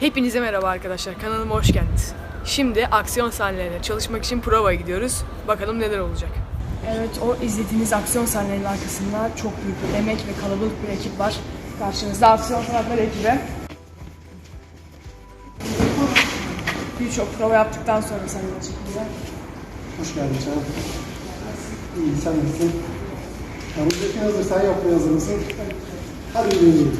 Hepinize merhaba arkadaşlar. Kanalıma hoş geldiniz. Şimdi aksiyon sahnelerine çalışmak için provaya gidiyoruz. Bakalım neler olacak. Evet, o izlediğiniz aksiyon sahnelerinin arkasında çok büyük bir emek ve kalabalık bir ekip var. Karşınızda aksiyon sanatları ekibi. Birçok prova yaptıktan sonra sahneye çıkacağız. Hoş geldin canım. İyi, sen nasılsın? Ya buradaki hazır, sen yapmaya hazır mısın? Hadi yürüyelim.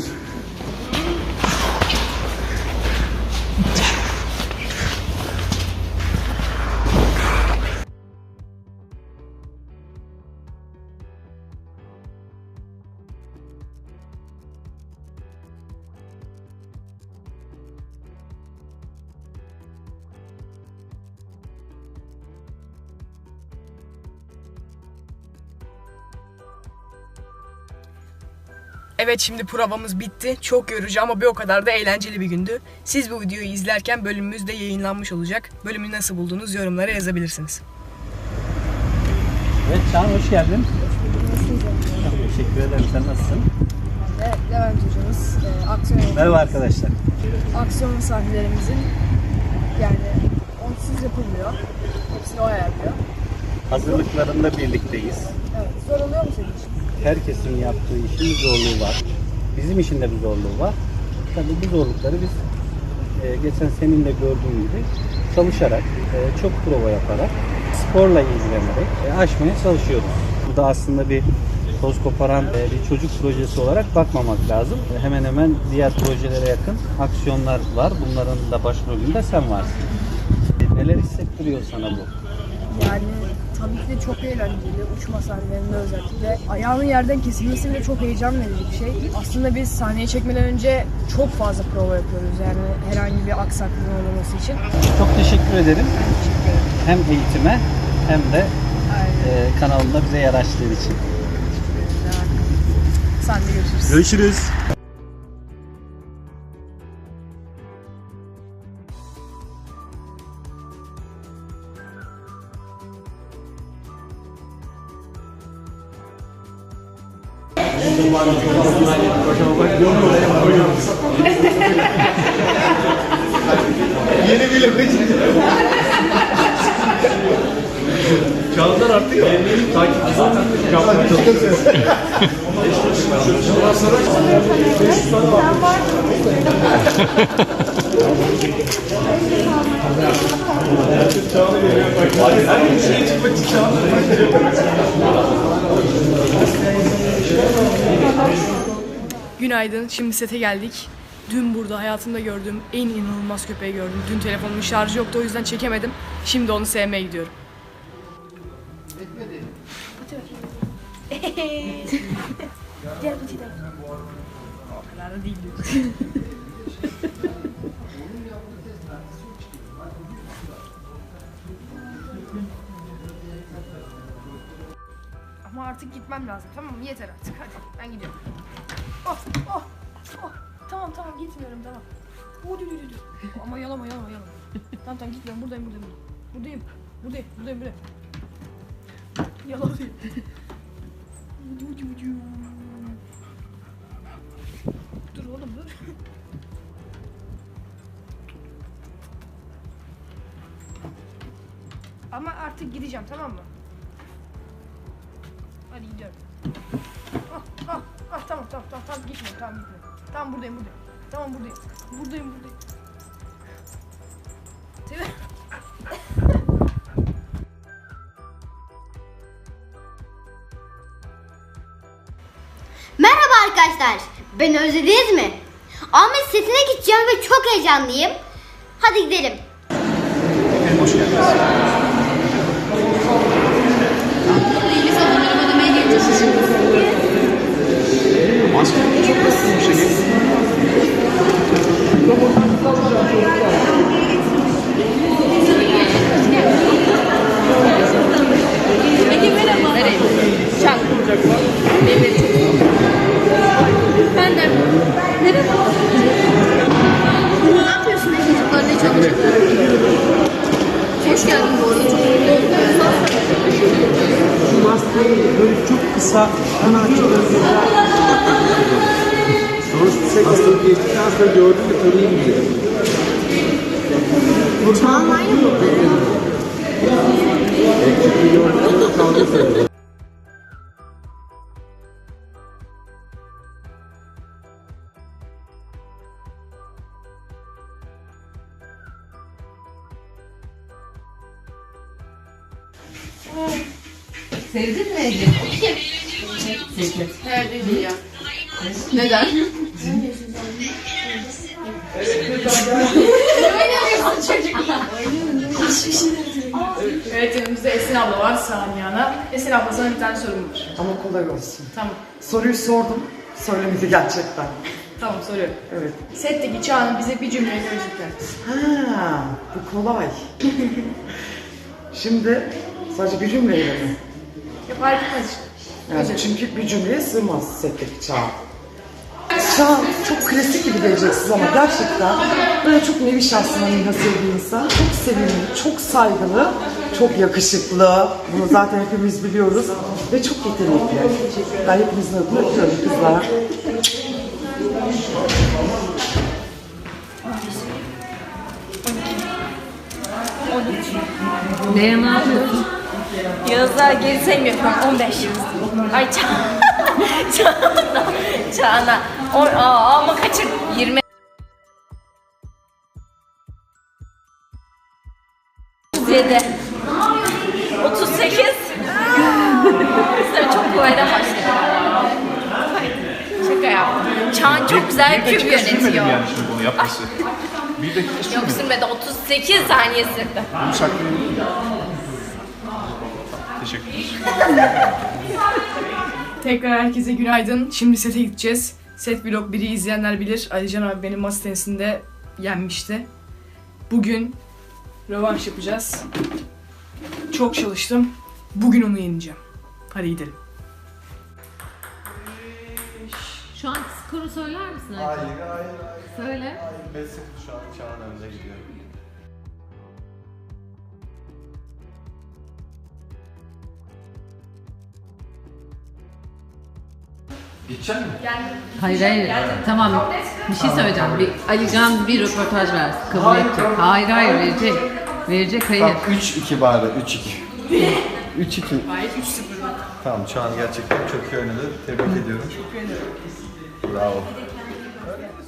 Evet şimdi provamız bitti. Çok yorucu ama bir o kadar da eğlenceli bir gündü. Siz bu videoyu izlerken bölümümüz de yayınlanmış olacak. Bölümü nasıl buldunuz yorumlara yazabilirsiniz. Evet Çağan hoş geldin. Teşekkür ederim. Sen nasılsın? Evet, Levent hocamız e, aksiyon Merhaba arkadaşlar. aksiyon sahnelerimizin yani onsuz yapılmıyor. Hepsini o ayarlıyor. Hazırlıklarında birlikteyiz. Evet, zor oluyor mu senin için? Herkesin yaptığı işin zorluğu var. Bizim işin de bir zorluğu var. Tabii bu zorlukları biz e, geçen senin de gördüğün gibi çalışarak, e, çok prova yaparak, sporla ilgilenerek e, aşmaya çalışıyoruz. Bu da aslında bir toz koparan e, bir çocuk projesi olarak bakmamak lazım. E, hemen hemen diğer projelere yakın aksiyonlar var. Bunların da başrolünde sen varsın. E, neler hissettiriyor sana bu? Yani tabii ki de çok eğlenceli. Uçma sahnelerinde özellikle. Ayağının yerden kesilmesi bile çok heyecan verici bir şey. Aslında biz sahneye çekmeden önce çok fazla prova yapıyoruz. Yani herhangi bir aksaklığın olmaması için. Çok teşekkür ederim. Hem eğitime hem de Aynen. e, kanalında bize yer açtığın için. Sahnede görüşürüz. Görüşürüz. Yeni bir lokacı. Kağıtlar. Takipçi zaten yapmaya Günaydın. Şimdi sete geldik. Dün burada hayatımda gördüğüm en inanılmaz köpeği gördüm. Dün telefonumun şarjı yoktu o yüzden çekemedim. Şimdi onu sevmeye gidiyorum. O kadar da değil. Ama artık gitmem lazım. Tamam mı? Yeter artık. Hadi ben gidiyorum. Oh, oh, oh. Tamam tamam gitmiyorum tamam. Oh, dur, dur, dur. Ama yalama yalama yalama. tamam tamam gitmiyorum. Buradayım buradayım. Buradayım. Buradayım buradayım buradayım. Yalanıyor. dur oğlum dur. Ama artık gideceğim tamam mı? Hadi gidiyorum. Tamam tamam tamam tamam gitmiyorum tamam gitmiyorum. Tamam buradayım buradayım. Tamam buradayım. Buradayım buradayım. Tebe. Merhaba arkadaşlar. Beni özlediniz mi? Ahmet setine gideceğim ve çok heyecanlıyım. Hadi gidelim. Ne yapıyorsun çocuklarla böyle çok kısa ana açık Sonra hastalık geçtikten sonra gördüm de tanıyayım diye. Çağın aynı mı? Gördüm de kavga seviyorum. Sevdin mi Ece? Neredeydi ya? Neden? Evet yanımızda Esin abla var Saniye Ana. Esin abla sana bir tane sorum var. Ama kolay olsun. Tamam. Soruyu sordum. Söylemedi gerçekten. Tamam soruyorum. Evet. Setteki Çağan'ın bize bir cümle özetler misin? Ha, bu kolay. Şimdi sadece bir cümleyle mi? Ya fark etmez işte. Yani çünkü bir cümleye sığmaz setteki çağ. Çağ çok klasik gibi geleceksiniz ama gerçekten böyle çok nevi şahsına münhasır bir insan. Çok sevimli, çok saygılı, çok yakışıklı. Bunu zaten hepimiz biliyoruz. Ve çok yetenekli. Ben hepinizin adını öpüyorum kızlar. Ne yapıyorsun? Yağız'a geri sayım yapıyorum. 15 Yağız. Ay Çağana. Çağana. Çağana. O, aa, ama kaçır. 20. 37. 38. Sen çok kolaydan başladın. Şaka yaptım. Çağan çok güzel küp yönetiyor. yani şimdi bunu yapması. Bir dakika sürmedi. Yok sürmedi 38 saniye sürdü. Bunu. Teşekkür ederim. Tekrar herkese günaydın. Şimdi sete gideceğiz. Set vlog biri izleyenler bilir. Alican abi benim masa tenisinde yenmişti. Bugün rövanş yapacağız. Çok çalıştım. Bugün onu yeneceğim. Hadi gidelim. Şu an skoru söyler misin? Hayır, hayır, hayır. Söyle. 5-0 şu an Çağan önde gidiyor. Gidecek mi? Hayır hayır. Tamam. Bir şey söyleyeceğim. Bir Alican bir röportaj versin. Kabul edecek. Hayır hayır verecek. Verecek hayır. Tamam 3-2 bari 3-2. 3-2. Hayır 3-0. Tamam Çağan gerçekten çok iyi oynadı. Tebrik ediyorum. Bravo.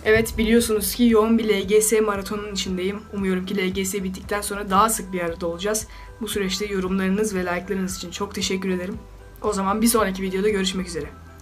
Evet biliyorsunuz ki yoğun bir LGS maratonunun içindeyim. Umuyorum ki LGS bittikten sonra daha sık bir arada olacağız. Bu süreçte yorumlarınız ve like'larınız için çok teşekkür ederim. O zaman bir sonraki videoda görüşmek üzere.